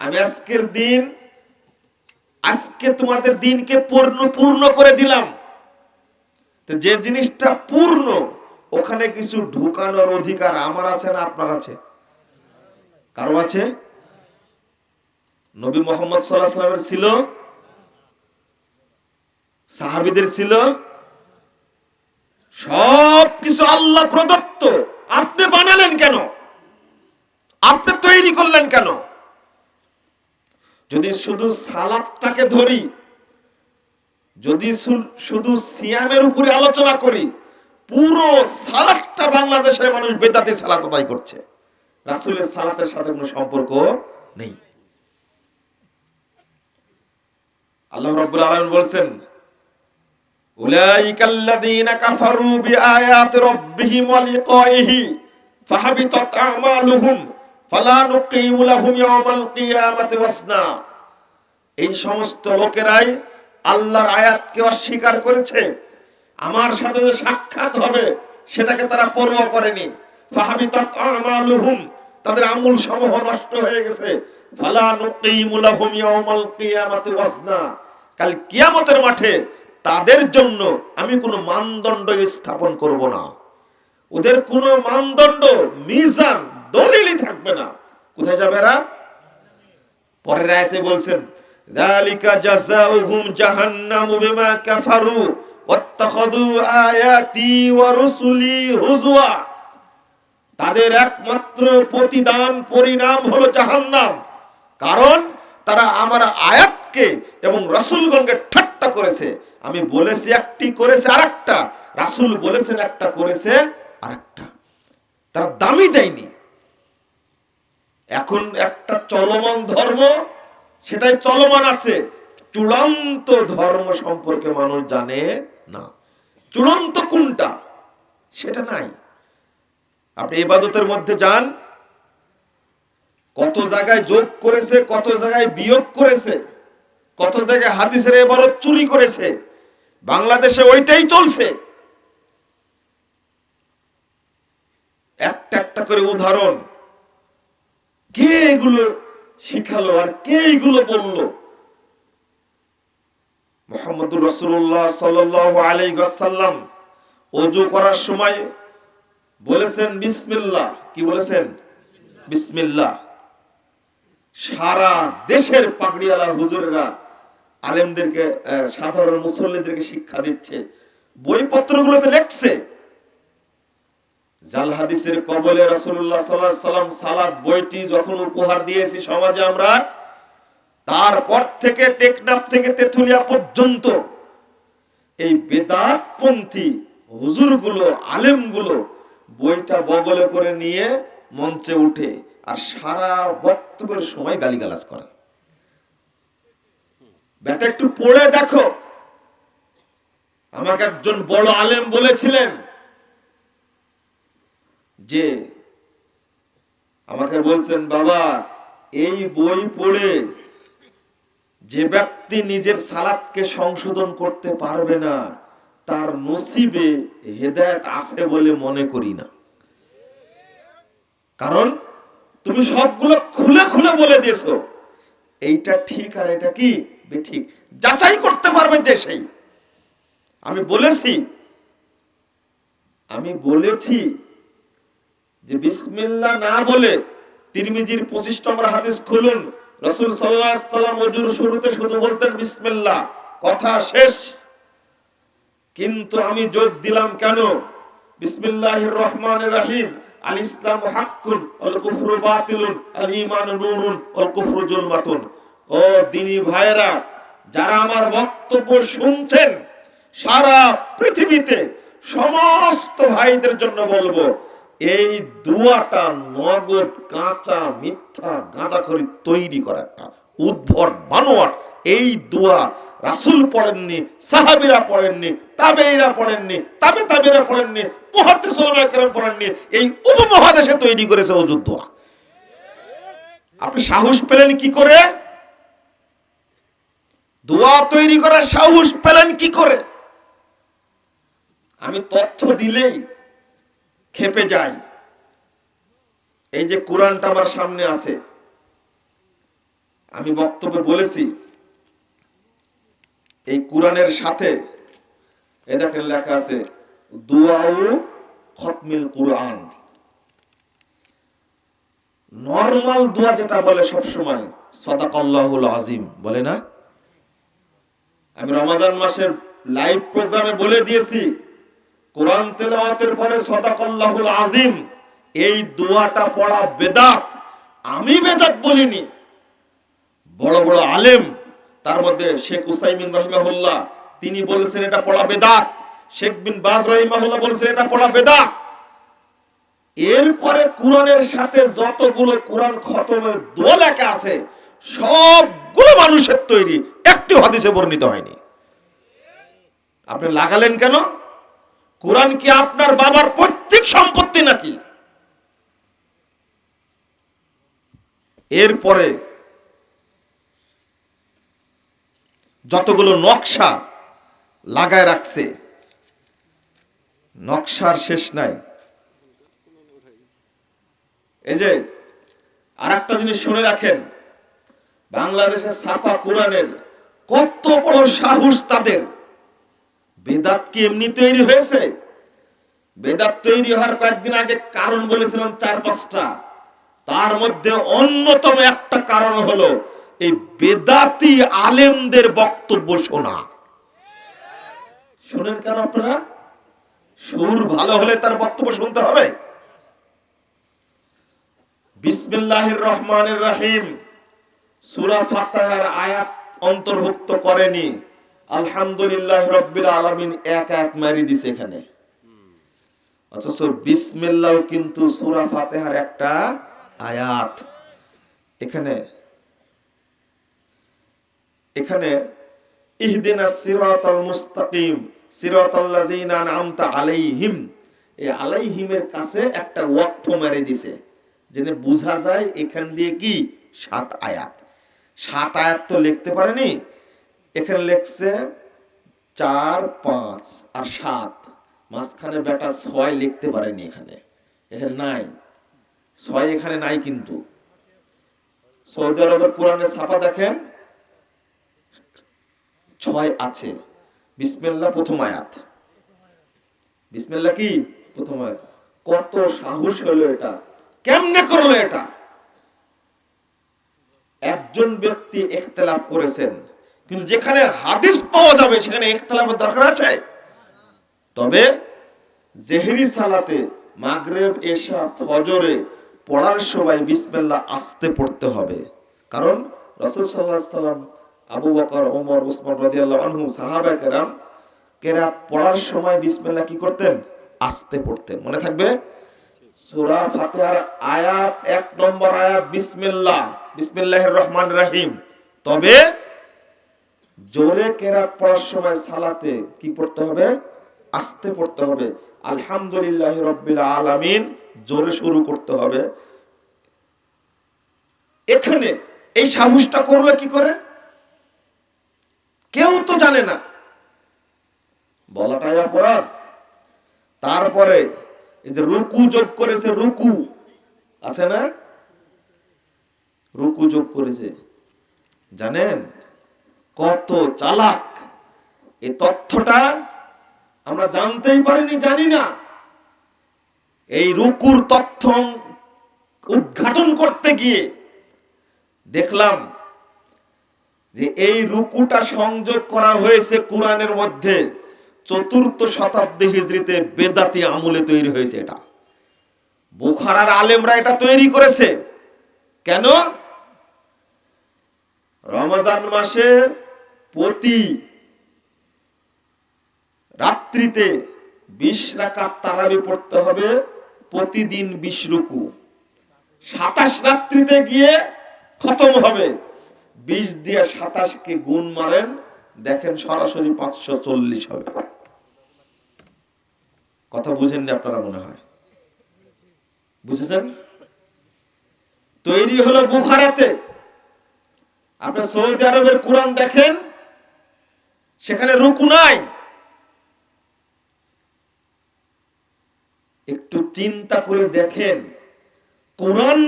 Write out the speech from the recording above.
আমি আজকের দিন, আজকে তোমাদের দিনকে পূর্ণ পূর্ণ করে দিলাম। যে জিনিসটা পূর্ণ, ওখানে কিছু ঢুকানোর অধিকার আমার আছে না আপনার আছে? কারও আছে? নবী মোহাম্মদ সাল্লাহ সাল্লামের ছিল? সাহাবিদের ছিল? সব কিছু আল্লাহ প্রদত্ত। আপনি বানালেন কেন? আপনি তৈরি করলেন কেন? যদি শুধু সালাদটাকে ধরি, যদি শুধু সিয়ামের উপরে আলোচনা করি, পুরো সালাদটা বাংলাদেশের মানুষ বেদাতি সালাত আদায় করছে। রাসুলের সালাতের সাথে কোনো সম্পর্ক নেই। আল্লাহ রাব্বুল আলামিন বলছেন, উলাইকাল্লাযীনা কাফারু বিআয়াতি রাব্বিহিম ওয়া ফাহাবিতাত আমালুহুম। ফালা এই সমস্ত লোকেরাই আল্লাহর আয়াতকে অস্বীকার করেছে। আমার সাথে যে সাক্ষাৎ হবে, সেটাকে তারা পরোয়া করেনি। ফাহাবিতাত আমালুহুম, তাদের আমল সমূহ নষ্ট হয়ে গেছে। কাল কিয়ামতের মাঠে তাদের জন্য আমি কোনো মানদণ্ড স্থাপন করব না। ওদের কোনো মানদণ্ড, মিজান দলিলই থাকবে না। কোথায় যাবে এরা? পরের আয়াতে বলছেন যালিকা জাযাউহুম জাহান্নামু বিমা কাফারু ওয়াত্তাখাযু আয়াতি ওয়া রুসুলি হুজুয়া তাদের একমাত্র প্রতিদান পরিণাম হলো জাহান্নাম। কারণ তারা আমার আয়াতকে এবং রাসূলগণকে ঠাট্টা করেছে। আমি বলেছি একটি, করেছে আরেকটা। রাসূল বলেছেন একটা, করেছে আরেকটা। তারা দামি দেয়নি। এখন একটা চলমান ধর্ম, সেটাই চলমান আছে। চূড়ান্ত ধর্ম সম্পর্কে মানুষ জানে না। চূড়ান্ত কোনটা, সেটা নাই। আপনি ইবাদতের মধ্যে যান, কত জায়গায় যোগ করেছে, কত জায়গায় বিয়োগ করেছে, কত জায়গায় হাদিসের এবারত চুরি করেছে, বাংলাদেশে ওইটাই চলছে। একটা একটা করে উদাহরণ কে এগুলো শিখালো আর কে এগুলো বলল? মোহাম্মদুর রসুল্লাহ সাল্লাম অজু করার সময় বলেছেন, বিসমিল্লাহ। কি বলেছেন? বিসমিল্লাহ। সারা দেশের পাগড়িওয়ালা হুজুরেরা আলেমদেরকে সাধারণ মুসল্লিদেরকে শিক্ষা দিচ্ছে। বইপত্রগুলোতে লেখছে। জাল হাদিসের কবলে রাসূলুল্লাহ সাল্লাল্লাহু আলাইহি সাল্লাম সালাত বইটি যখন উপহার দিয়েছি সমাজে আমরা, তারপর থেকে টেকনাফ থেকে তেতুলিয়া পর্যন্ত এই বেদাতপন্থী হুজুরগুলো, আলেমগুলো বইটা বগলে করে নিয়ে মঞ্চে উঠে আর সারা বক্তব্যের সময় গালিগালাজ করে। বেটা একটু পড়ে দেখো। আমাকে একজন বড় আলেম বলেছিলেন যে আমাকে বলছেন বাবা এই বই পড়ে যে ব্যক্তি নিজের সালাদকে সংশোধন করতে পারবে না তার নসিবে হেদায়েত আছে বলে মনে করি না। কারণ তুমি সবগুলো খুলে খুলে বলে দিয়েছ। এইটা ঠিক আর এটা কি? ঠিক। যাচাই করতে পারবে যে সেই। আমি বলেছি আমি বলেছি যে বিসমিল্লাহ না বলে তিরমিজির পঁচিশ নম্বর হাদিস খুলুন। রসুল সাল্লাম শুরুতে শুধু বলতেন, বিসমিল্লাহ, কথা শেষ। কিন্তু আমি যোগ দিলাম কেন? বিসমিল্লাহির রহমানির রহিম। আল ইসলাম হাক্কুন কুফরু বাতিলুন, আল ঈমানু নূরুন কুফরু জুলমাতুন। ও দিনী ভাইরা যারা আমার বক্তব্য শুনছেন, সারা পৃথিবীতে সমস্ত ভাইদের জন্য বলব এই দুয়াটা নগদ কাঁচা মিথ্যা গাঁজাখড়ি তৈরি করা একটা উদ্ভট বানোয়াট। এই দুয়া রাসুল পড়েননি, সাহাবিরা পড়েননি তাবেইরা পড়েননি, তাবে তাবেরা পড়েননি মহাদ্দেশ ওলামায়ে পড়েননি, এই উপমহাদেশে তৈরি করেছে দোয়া। আপনি সাহস পেলেন কি করে? দোয়া তৈরি করার সাহস পেলেন কি করে? আমি তথ্য দিলেই খেপে যাই এই যে কোরআনটা আমার সামনে আছে, আমি বক্তব্যে বলেছি, এই কোরআনের সাথে, এ দেখেন লেখা আছে দুয়াউ খতমিল কোরআন। নর্মাল দোয়া যেটা বলে সব সময় সদাকাল্লাহুল আজিম বলে না? আমি রমাজান মাসের লাইভ প্রোগ্রামে বলে দিয়েছি কোরআন তেলাওয়াতের পরে সদাকাল্লাহুল আজিম এই দোয়াটা পড়া বেদাত। আমি বেদাত বলিনি। বড় বড় আলেম, তার মধ্যে শেখ উসাইমিন রহিমাহুল্লাহ, তিনি বলেছেন এটা পড়া বেদাত। শেখ বিন বাজ রহিমাহুল্লাহ বলেছেন এটা পড়া বেদাত। এরপরে কোরআনের সাথে যতগুলো কোরআন খতমের দোয়া লেখা আছে, সবগুলো মানুষের তৈরি। একটি হাদিসে বর্ণিত হয়নি। আপনি লাগালেন কেন? কোরআন কি আপনার বাবার পৈতৃক সম্পত্তি নাকি? এরপরে যতগুলো নকশা লাগায় রাখছে, নকশার শেষ নাই। এই যে আর একটা জিনিস শুনে রাখেন, বাংলাদেশের ছাপা কোরআনের কত বড় সাহস তাদের। বেদাত কি এমনি তৈরি হয়েছে? বেদাত তৈরি হওয়ার কয়েকদিন আগে কারণ বলেছিলাম চার পাঁচটা। তার মধ্যে অন্যতম একটা কারণ হলো, এই বেদাতি আলেমদের বক্তব্য শোনা। শুনেন কেন আপনারা? সুর ভালো হলে তার বক্তব্য শুনতে হবে। বিসমিল্লাহির রহমানির রহিম। সূরা ফাতিহার আয়াত অন্তর্ভুক্ত করেনি। আলহামদুলিল্লাহ রব্বিল আলামিন এক এক মারি দিছে এখানে। অথচ বিসমিল্লাহ কিন্তু সূরা ফাতিহার একটা আয়াত। এখানে এখানে ইহদিনাস সিরাতাল মুস্তাকিম, সিরাতাল্লাযীনা আনআমতা আলাইহিম। এই আলাইহিমের কাছে একটা ওয়াকফ মেরে দিছে জেনে বোঝা যায় এখান দিয়ে কি সাত আয়াত। সাত আয়াত তো লিখতে পারেনি এখানে লিখছে চার, পাঁচ আর সাত। মাঝখানে বেটা ছয় লিখতে পারেনি এখানে। এখানে নাই। ছয় এখানে নাই কিন্তু। সৌদি আরবের কোরআনে ছাপা দেখেন, ছয় আছে। বিসমিল্লাহ প্রথম আয়াত। বিসমিল্লাহ কি? প্রথম আয়াত। কত সাহস হলো এটা। কেমনে করল এটা? একজন ব্যক্তি ইখতিলাফ করেছেন। কিন্তু যেখানে হাদিস পাওয়া যাবে, সেখানে ইখতিলাফের দরকার আছে। তবে জেহরি সালাতে মাগরেব, এশা, ফজরে পড়ার সময় বিসমিল্লাহ আসতে পড়তে হবে। কারণ রাসূল আলাইহি সাল্লাম আবু বকর ওমর উসমান রাদিয়াল্লাহু আনহু, সাহাবা কেরাম, কেরাত পড়ার সময় বিসমিল্লাহ কি করতেন? আসতে পড়তেন। মনে থাকবে? সূরা ফাতিহার আয়াত, এক নম্বর আয়াত, বিসমিল্লাহ, বিসমিল্লাহির রহমান রহিম। তবে জোরে কেরাত পড়ার সময় সালাতে কি পড়তে হবে? আস্তে পড়তে হবে। আলহামদুলিল্লাহ রব্বিল আলামিন জোরে শুরু করতে হবে। এখানে এই সাহসটা করলে কি করে? কেউ তো জানে না। বলাটাই অপরাধ। তারপরে এই যে রুকু যোগ করেছে, রুকু। আছে না? রুকু যোগ করেছে। জানেন? কত চালাক। এই তথ্যটা আমরা জানতেই পারিনি, জানি না। এই রুকুর তথ্য উদ্ঘাটন করতে গিয়ে দেখলাম যে এই রুকুটা সংযোগ করা হয়েছে কোরআনের মধ্যে। চতুর্থ শতাব্দী হিজড়িতে বেদাতি আমলে তৈরি হয়েছে এটা। বুখারার আলেমরা এটা তৈরি করেছে। কেন? রমজান মাসের প্রতি রাত্রিতে বিশ রাকাত তারাবি পড়তে হবে, প্রতিদিন বিশ রুকু। সাতাশ রাত্রিতে গিয়ে খতম হবে। বিশ দিয়ে সাতাশকে গুণ মারেন, দেখেন সরাসরি পাঁচশো চল্লিশ হবে। কথা বুঝেননি আপনারা মনে হয়? বুঝেছেন? তৈরি হলো বুখারাতে। আপনি সৌদি আরবের কোরআন দেখেন সেখানে রুকু নাই। একটু চিন্তা করে দেখেন কোরআন